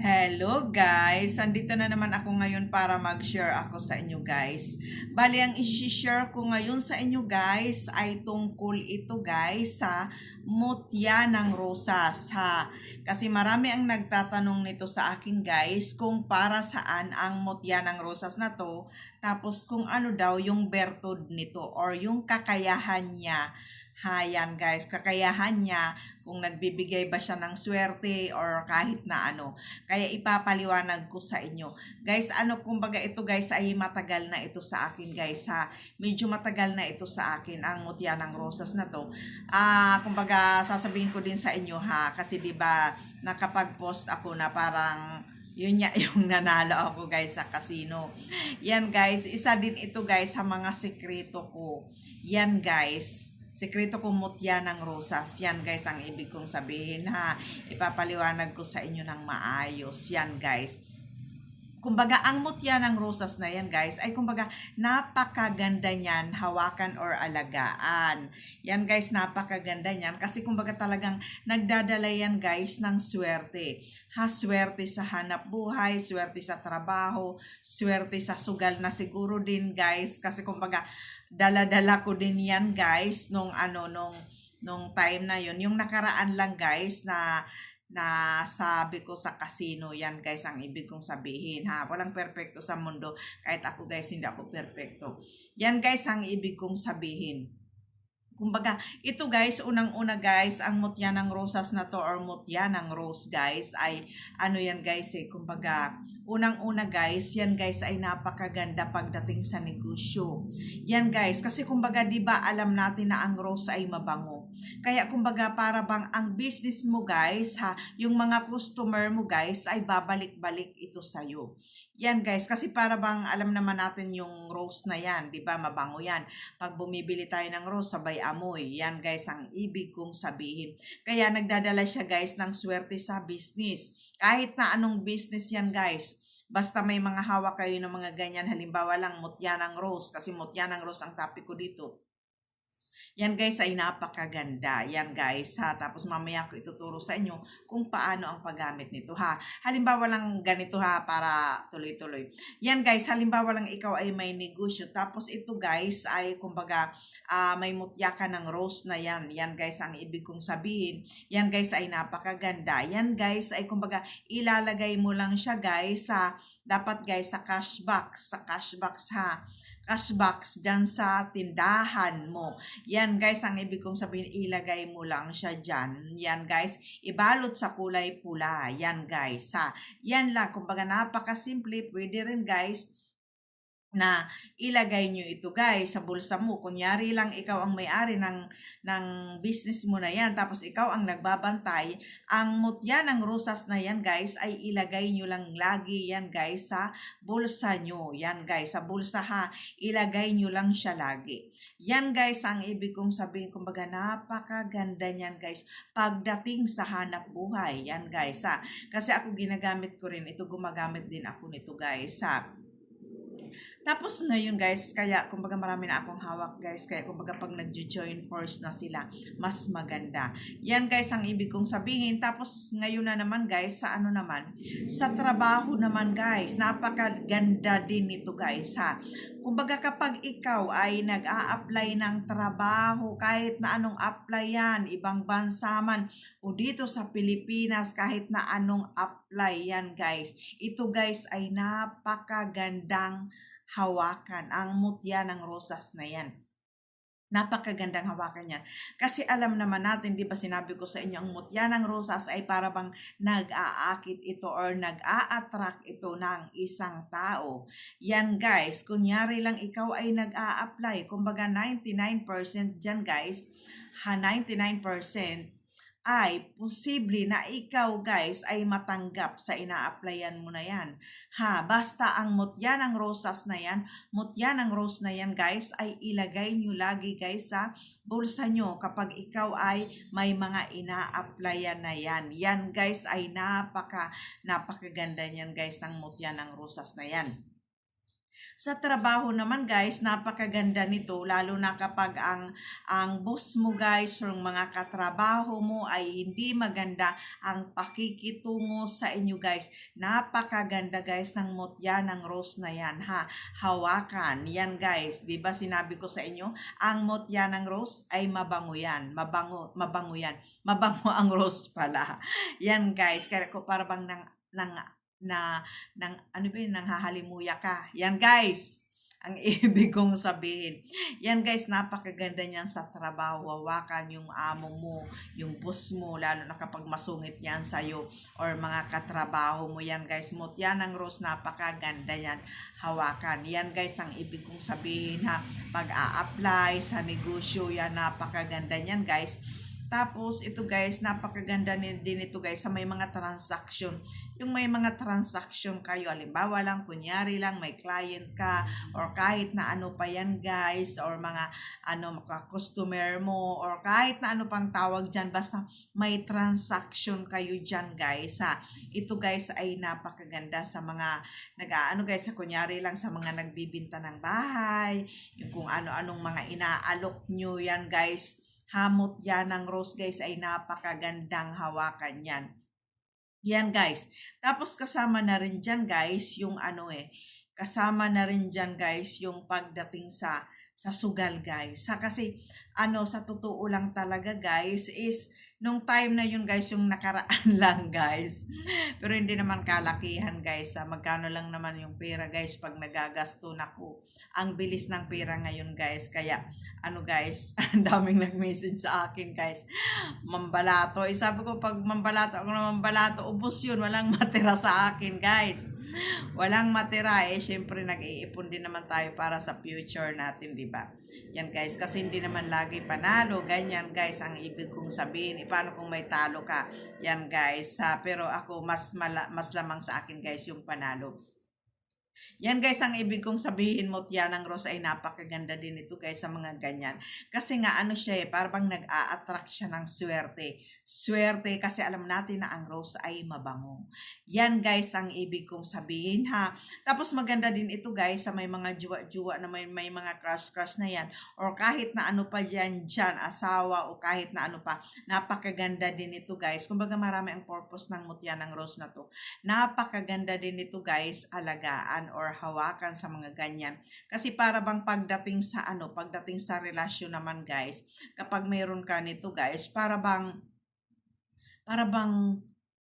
Hello guys! Andito na naman ako ngayon para mag-share ako sa inyo guys. Bali, ang isi-share ko ngayon sa inyo guys ay tungkol ito guys sa mutya ng rosas ha. Kasi marami ang nagtatanong nito sa akin guys kung para saan ang mutya ng rosas na to. Tapos kung ano daw yung bertud nito or yung kakayahan niya Ha, yan guys, kakayahan niya kung nagbibigay ba siya ng swerte or kahit na ano. Kaya ipapaliwanag ko sa inyo. Guys, ano kumbaga ito guys ay matagal na ito sa akin guys ha. Medyo matagal na ito sa akin ang mutya ng rosas na to. Ah, kumbaga sasabihin ko din sa inyo ha kasi 'di ba nakapag-post ako na parang yun niya yung nanalo ako guys sa casino. Yan guys, isa din ito guys sa mga sekreto ko. Yan guys, Sekreto kong mutya ng rosas. Yan guys ang ibig kong sabihin ha. Ipapaliwanag ko sa inyo ng maayos. Yan guys kumbaga ang mutya ng rosas na yan guys ay kumbaga napakaganda niyan hawakan or alagaan. Yan guys napakaganda niyan kasi kumbaga talagang nagdadala yan guys ng swerte. Ha swerte sa hanap buhay, swerte sa trabaho, swerte sa sugal na siguro din guys kasi kumbaga dala-dala ko din yan guys nung ano nung nung time na yon yung nakaraan lang guys na na sabi ko sa casino, yan guys ang ibig kong sabihin ha. Walang perfecto sa mundo, kahit ako guys hindi ako perfecto. Yan guys ang ibig kong sabihin. Kumbaga, ito guys, unang-una guys, ang mutya ng rosas na to or mutya ng rose guys ay ano yan guys eh, kumbaga, unang-una guys, yan guys ay napakaganda pagdating sa negosyo. Yan guys, kasi kumbaga 'di ba alam natin na ang rose ay mabango. Kaya kumbaga para bang ang business mo guys ha, yung mga customer mo guys ay babalik-balik ito sa iyo. Yan guys, kasi para bang alam naman natin yung rose na yan, 'di ba? Mabango yan. Pag bumibili tayo ng rose, sabay amoy. Yan guys ang ibig kong sabihin. Kaya nagdadala siya guys ng swerte sa business. Kahit na anong business yan guys. Basta may mga hawak kayo ng mga ganyan, halimbawa lang mutya ng rose, kasi mutya ng rose ang topic ko dito yan guys ay napakaganda. Yan guys ha. Tapos mamaya ko ituturo sa inyo kung paano ang paggamit nito ha. Halimbawa lang ganito ha para tuloy-tuloy. Yan guys, halimbawa lang ikaw ay may negosyo. Tapos ito guys ay kumbaga uh, may mutya ka ng rose na yan. Yan guys ang ibig kong sabihin. Yan guys ay napakaganda. Yan guys ay kumbaga ilalagay mo lang siya guys sa dapat guys sa cash box. Sa cash box ha cash box dyan sa tindahan mo. Yan guys, ang ibig kong sabihin, ilagay mo lang siya dyan. Yan guys, ibalot sa kulay pula. Yan guys, ha. Yan lang, kumbaga napakasimple. Pwede rin guys, na ilagay nyo ito guys sa bulsa mo. Kunyari lang ikaw ang may-ari ng, ng business mo na yan tapos ikaw ang nagbabantay. Ang mutya ng rosas na yan guys ay ilagay nyo lang lagi yan guys sa bulsa nyo. Yan guys sa bulsa ha. Ilagay nyo lang siya lagi. Yan guys ang ibig kong sabihin. Kumbaga napakaganda niyan guys pagdating sa hanap buhay. Yan guys ha. Kasi ako ginagamit ko rin. Ito gumagamit din ako nito guys ha tapos ngayon guys, kaya kumbaga marami na akong hawak guys, kaya kumbaga pag nag-join force na sila, mas maganda. Yan guys ang ibig kong sabihin. Tapos ngayon na naman guys, sa ano naman, sa trabaho naman guys, napakaganda din nito guys ha. Kumbaga kapag ikaw ay nag-a-apply ng trabaho, kahit na anong apply yan, ibang bansa man, o dito sa Pilipinas, kahit na anong apply yan guys. Ito guys ay napakagandang hawakan ang mutya ng rosas na yan. Napakagandang hawakan yan. Kasi alam naman natin, di ba sinabi ko sa inyo, ang mutya ng rosas ay para bang nag-aakit ito or nag-a-attract ito ng isang tao. Yan guys, kunyari lang ikaw ay nag-a-apply, kumbaga 99% dyan guys, ha 99% ay posible na ikaw guys ay matanggap sa ina-applyan mo na yan. Ha, basta ang mutya ng rosas na yan, mutya ng rose na yan guys ay ilagay nyo lagi guys sa bulsa nyo kapag ikaw ay may mga ina-applyan na yan. Yan guys ay napaka napakaganda niyan guys ng mutya ng rosas na yan. Sa trabaho naman guys, napakaganda nito lalo na kapag ang ang boss mo guys or mga katrabaho mo ay hindi maganda ang pakikitungo sa inyo guys. Napakaganda guys ng mutya ng rose na yan ha. Hawakan. Yan guys, 'di ba sinabi ko sa inyo, ang mutya ng rose ay mabango yan. Mabango, mabango yan. Mabango ang rose pala. Yan guys, kaya ko para bang nang, nang na ng ano ba yun, nang hahalimuya ka. Yan guys, ang ibig kong sabihin. Yan guys, napakaganda niyan sa trabaho. Hawakan yung amo mo, yung boss mo, lalo na kapag masungit yan sa'yo or mga katrabaho mo. Yan guys, mutya ng rose, napakaganda yan. Hawakan. Yan guys, ang ibig kong sabihin ha. Pag-a-apply sa negosyo, yan napakaganda niyan guys. Tapos, ito guys, napakaganda din, ito guys sa may mga transaction. Yung may mga transaction kayo, alimbawa lang, kunyari lang, may client ka, or kahit na ano pa yan guys, or mga ano, customer mo, or kahit na ano pang tawag dyan, basta may transaction kayo dyan guys, ha. Ito guys ay napakaganda sa mga, nag ano guys, sa kunyari lang sa mga nagbibinta ng bahay, yung kung ano-anong mga inaalok nyo yan guys, hamot yan ng rose guys ay napakagandang hawakan yan. Yan guys. Tapos kasama na rin dyan guys yung ano eh. Kasama na rin dyan guys yung pagdating sa sa sugal guys. Sa kasi ano sa totoo lang talaga guys is nung time na yun guys yung nakaraan lang guys. Pero hindi naman kalakihan guys. Ah, magkano lang naman yung pera guys pag nagagasto na ko. Ang bilis ng pera ngayon guys. Kaya ano guys, ang daming nag-message sa akin guys. Mambalato. Eh, sabi ko pag mambalato ako na mambalato, ubos yun. Walang matira sa akin guys. Walang matira eh. Siyempre nag-iipon din naman tayo para sa future natin, di ba? Yan guys, kasi hindi naman lagi panalo. Ganyan guys, ang ibig kong sabihin. E, paano kung may talo ka? Yan guys. Ha? Pero ako, mas, mala, mas lamang sa akin guys yung panalo. Yan guys, ang ibig kong sabihin mo, ng Rose ay napakaganda din ito guys sa mga ganyan. Kasi nga ano siya eh, parang nag-a-attract siya ng swerte. Swerte kasi alam natin na ang Rose ay mabango. Yan guys, ang ibig kong sabihin ha. Tapos maganda din ito guys sa may mga juwa-juwa na may, may mga crush-crush na yan. Or kahit na ano pa yan dyan, asawa o kahit na ano pa. Napakaganda din ito guys. Kumbaga marami ang purpose ng mutya ng Rose na to. Napakaganda din ito guys, alagaan or hawakan sa mga ganyan. Kasi para bang pagdating sa ano, pagdating sa relasyon naman guys, kapag mayroon ka nito guys, para bang para bang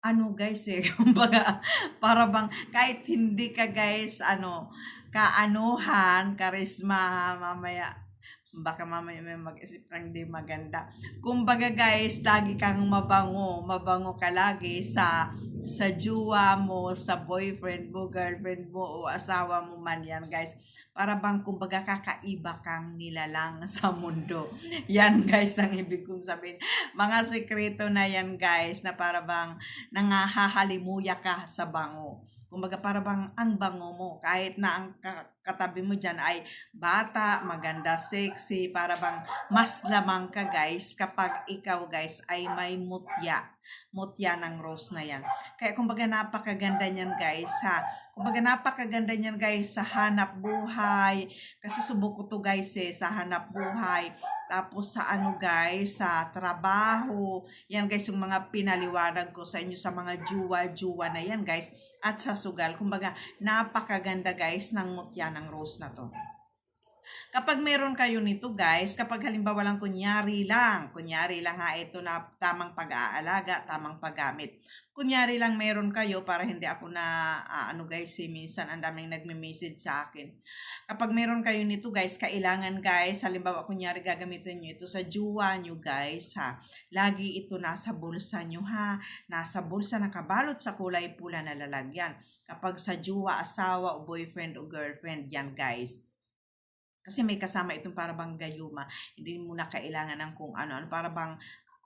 ano guys eh, kumbaga, para bang kahit hindi ka guys ano, kaanuhan, karisma, mamaya baka mamaya may mag-isip ng di maganda. Kumbaga guys, lagi kang mabango, mabango ka lagi sa sa juwa mo, sa boyfriend mo, girlfriend mo, o asawa mo man yan guys. Para bang kumbaga kakaiba kang nilalang sa mundo. Yan guys ang ibig kong sabihin. Mga sekreto na yan guys na para bang nangahahalimuya ka sa bango. Kumbaga para bang ang bango mo kahit na ang katabi mo dyan ay bata, maganda, sexy, para bang mas lamang ka guys kapag ikaw guys ay may mutya mutya ng rose na yan. Kaya kumbaga napakaganda niyan guys ha. Kumbaga napakaganda niyan guys sa hanap buhay. Kasi subok ko to guys eh sa hanap buhay. Tapos sa ano guys, sa trabaho. Yan guys yung mga pinaliwanag ko sa inyo sa mga juwa-juwa na yan guys. At sa sugal. Kumbaga napakaganda guys ng mutya ng rose na to. Kapag meron kayo nito guys, kapag halimbawa lang kunyari lang, kunyari lang ha, ito na tamang pag-aalaga, tamang paggamit. Kunyari lang meron kayo para hindi ako na, uh, ano guys, si minsan ang daming nagme-message sa akin. Kapag meron kayo nito guys, kailangan guys, halimbawa kunyari gagamitin nyo ito sa juwa nyo guys ha. Lagi ito nasa bulsa nyo ha. Nasa bulsa na kabalot sa kulay pula na lalagyan. Kapag sa juwa, asawa o boyfriend o girlfriend yan guys kasi may kasama itong para bang gayuma. Hindi mo na kailangan ng kung ano. ano para bang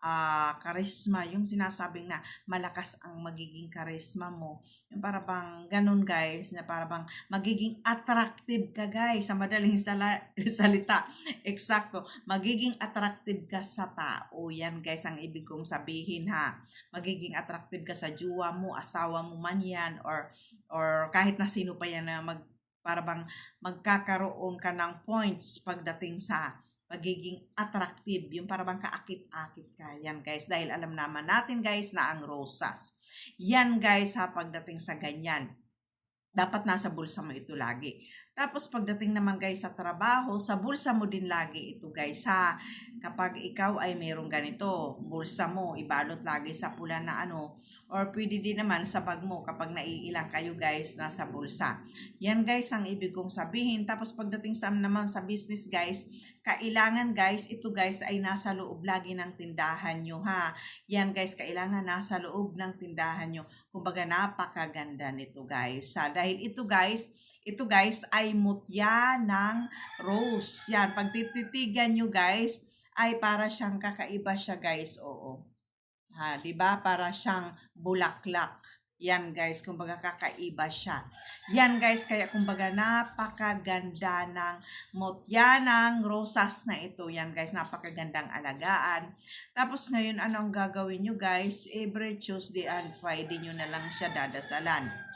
uh, karisma. Yung sinasabing na malakas ang magiging karisma mo. Yung para bang ganun guys. Na para bang magiging attractive ka guys. Sa madaling sala, salita. Eksakto. Magiging attractive ka sa tao. Yan guys ang ibig kong sabihin ha. Magiging attractive ka sa juwa mo, asawa mo man yan. Or, or kahit na sino pa yan na mag para bang magkakaroon ka ng points pagdating sa pagiging attractive, yung para bang kaakit-akit ka. Yan guys, dahil alam naman natin guys na ang rosas. Yan guys ha, pagdating sa ganyan dapat nasa bulsa mo ito lagi. Tapos pagdating naman guys sa trabaho, sa bulsa mo din lagi ito guys ha. Kapag ikaw ay mayroong ganito, bulsa mo, ibalot lagi sa pula na ano. Or pwede din naman sa bag mo kapag naiilang kayo guys nasa bulsa. Yan guys ang ibig kong sabihin. Tapos pagdating sa naman sa business guys, kailangan guys, ito guys ay nasa loob lagi ng tindahan nyo ha. Yan guys, kailangan nasa loob ng tindahan nyo. Kumbaga napakaganda nito guys. Ha? Dahil ito guys, ito guys ay mutya ng rose. Yan, pag tititigan nyo guys, ay para siyang kakaiba siya guys. Oo. Ha, 'di ba? Para siyang bulaklak. Yan guys, kumbaga kakaiba siya. Yan guys, kaya kumbaga napakaganda ng mutya ng rosas na ito. Yan guys, napakagandang alagaan. Tapos ngayon, anong gagawin nyo guys? Every Tuesday and Friday nyo na lang siya dadasalan.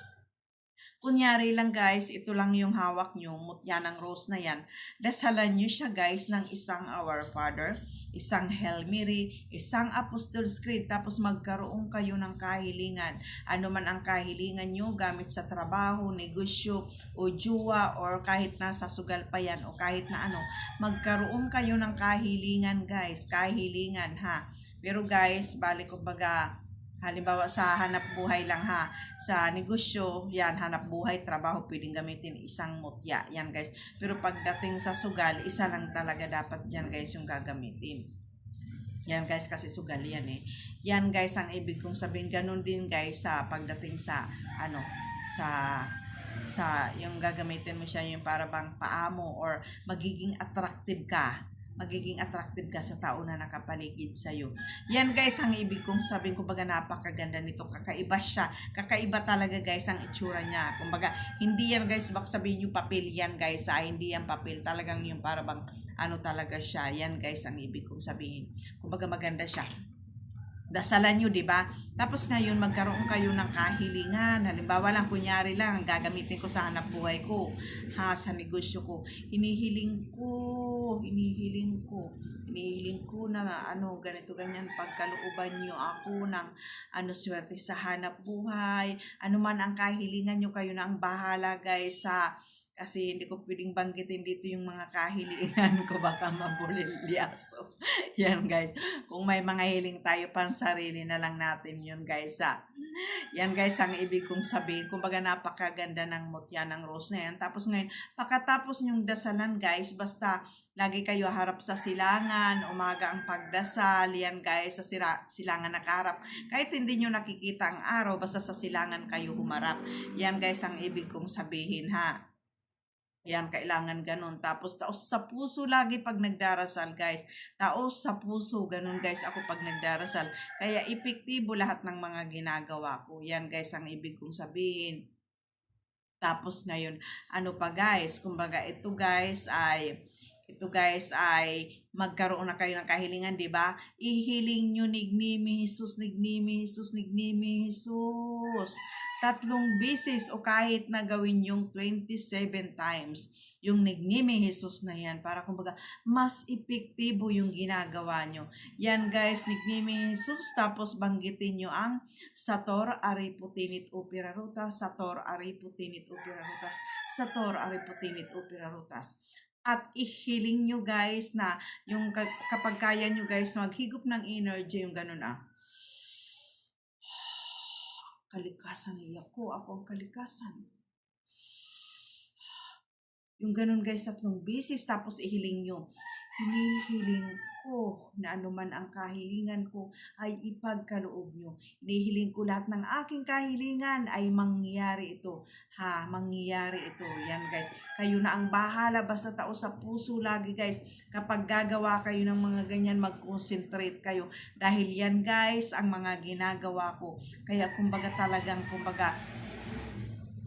Kunyari lang guys, ito lang yung hawak nyo, mutya ng rose na yan. Dasalan nyo siya guys ng isang Our Father, isang Hail Mary, isang Apostles' Creed, tapos magkaroon kayo ng kahilingan. Ano man ang kahilingan nyo gamit sa trabaho, negosyo, o juwa, or kahit nasa sugal pa yan, o kahit na ano, magkaroon kayo ng kahilingan guys, kahilingan ha. Pero guys, balik ko baga, Halimbawa sa hanap buhay lang ha, sa negosyo, yan, hanap buhay, trabaho, pwedeng gamitin isang mutya. Yan guys. Pero pagdating sa sugal, isa lang talaga dapat dyan guys yung gagamitin. Yan guys, kasi sugal yan eh. Yan guys, ang ibig kong sabihin, ganun din guys sa pagdating sa, ano, sa sa yung gagamitin mo siya yung para bang paamo or magiging attractive ka magiging attractive ka sa tao na nakapaligid sa iyo. Yan guys, ang ibig kong sabihin, kumbaga napakaganda nito. Kakaiba siya. Kakaiba talaga guys ang itsura niya. Kumbaga, hindi yan guys, baka sabihin yung papel yan guys, ah, hindi yan papel. Talagang yung para bang ano talaga siya. Yan guys, ang ibig kong sabihin. Kumbaga maganda siya dasalan nyo, di ba? Tapos ngayon, magkaroon kayo ng kahilingan. Halimbawa lang, kunyari lang, gagamitin ko sa hanap buhay ko, ha, sa negosyo ko. Hinihiling ko, hinihiling ko, hinihiling ko na ano, ganito, ganyan, pagkalooban nyo ako ng ano, swerte sa hanap buhay. Ano man ang kahilingan nyo, kayo na ang bahala, guys, sa kasi hindi ko pwedeng banggitin dito yung mga kahilingan ko baka mabulilyaso. yan guys. Kung may mga hiling tayo pang sarili na lang natin yun guys ha. Yan guys ang ibig kong sabihin. Kumbaga napakaganda ng mutya ng rose na yan. Tapos ngayon, pagkatapos yung dasalan guys, basta lagi kayo harap sa silangan, umaga ang pagdasal, yan guys, sa sira, silangan nakaharap. Kahit hindi nyo nakikita ang araw, basta sa silangan kayo humarap. Yan guys ang ibig kong sabihin ha. Yan, kailangan ganun. Tapos, taos sa puso lagi pag nagdarasal, guys. Taos sa puso, ganun, guys, ako pag nagdarasal. Kaya, epektibo lahat ng mga ginagawa ko. Yan, guys, ang ibig kong sabihin. Tapos, ngayon, ano pa, guys? Kumbaga, ito, guys, ay ito guys ay magkaroon na kayo ng kahilingan, di ba? Ihiling nyo nignimi Jesus, nignimi Jesus, nignimi Jesus. Tatlong bisis o kahit na gawin yung 27 times yung nignimi Jesus na yan para kumbaga mas epektibo yung ginagawa nyo. Yan guys, nignimi Jesus tapos banggitin nyo ang Sator Ariputinit Upirarutas, Sator Ariputinit Upirarutas, Sator Ariputinit Upirarutas at ihiling nyo guys na yung kapag kaya nyo guys maghigop ng energy yung ganun ah. Kalikasan niya ko. Ako ang kalikasan. Yung ganun guys tatlong beses tapos ihiling nyo hinihiling ko na anuman ang kahilingan ko ay ipagkaloob nyo. Hinihiling ko lahat ng aking kahilingan ay mangyari ito. Ha, mangyari ito. Yan guys. Kayo na ang bahala. Basta tao sa puso lagi guys. Kapag gagawa kayo ng mga ganyan, mag-concentrate kayo. Dahil yan guys, ang mga ginagawa ko. Kaya kumbaga talagang, kumbaga,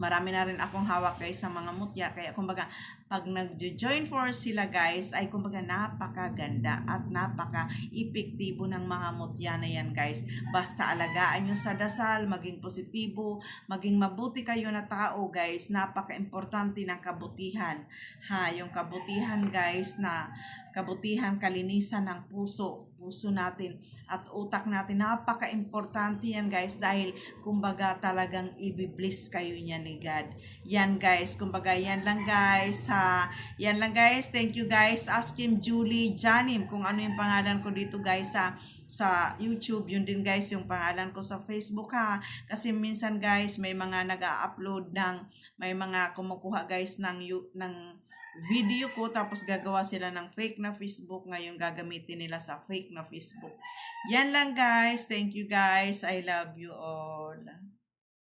marami na rin akong hawak guys sa mga mutya. Kaya kumbaga pag nag-join force sila guys ay kumbaga napakaganda at napaka-epektibo ng mga mutya na yan guys. Basta alagaan nyo sa dasal maging positibo maging mabuti kayo na tao guys. Napaka-importante ng kabutihan. Ha yung kabutihan guys na kabutihan kalinisan ng puso puso natin at utak natin. Napaka-importante yan guys dahil kumbaga talagang ibibliss kayo niya ni God. Yan guys kumbaga yan lang guys ha? Yan lang guys. Thank you guys. Ask him Julie Janim kung ano yung pangalan ko dito guys sa sa YouTube. Yun din guys yung pangalan ko sa Facebook ha? Kasi minsan guys may mga nag-upload ng may mga kumukuha guys ng ng video ko tapos gagawa sila ng fake na Facebook. Ngayon gagamitin nila sa fake na Facebook. Yan lang guys. Thank you guys. I love you all